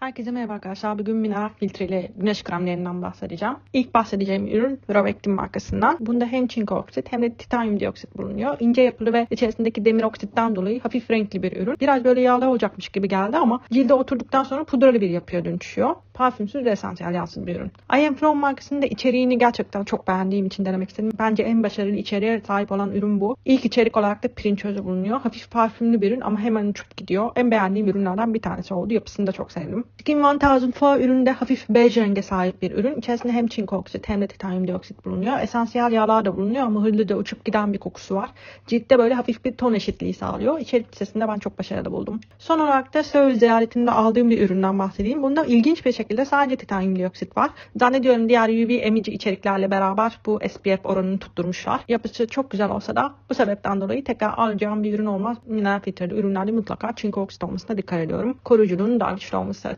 Herkese merhaba arkadaşlar. Bugün mineral filtreli güneş kremlerinden bahsedeceğim. İlk bahsedeceğim ürün Rovectin markasından. Bunda hem çinko oksit hem de titanyum dioksit bulunuyor. İnce yapılı ve içerisindeki demir oksitten dolayı hafif renkli bir ürün. Biraz böyle yağlı olacakmış gibi geldi ama cilde oturduktan sonra pudralı bir yapıya dönüşüyor. Parfümsüz ve esansiyel yağsız bir ürün. I Am From markasının da içeriğini gerçekten çok beğendiğim için denemek istedim. Bence en başarılı içeriğe sahip olan ürün bu. İlk içerik olarak da pirinç özü bulunuyor. Hafif parfümlü bir ürün ama hemen uçup gidiyor. En beğendiğim ürünlerden bir tanesi oldu. Yapısını da çok sevdim. Skin 1000 Four üründe hafif bej renge sahip bir ürün. İçerisinde hem çinko oksit hem de titanyum dioksit bulunuyor. Esansiyel yağlar da bulunuyor ama hızlıca uçup giden bir kokusu var. Ciltte böyle hafif bir ton eşitliği sağlıyor. İçerik listesinde ben çok başarılı buldum. Son olarak da Seoul ziyaretinde aldığım bir üründen bahsedeyim. Bunda ilginç bir şekilde sadece titanyum dioksit var. Zannediyorum diğer UV emici içeriklerle beraber bu SPF oranını tutturmuşlar. Yapısı çok güzel olsa da bu sebepten dolayı tekrar alacağım bir ürün olmaz. Mineral filtreli ürünlerde mutlaka çinko oksit olmasına dikkat ediyorum. Koruyuculuğun daha güçlü olması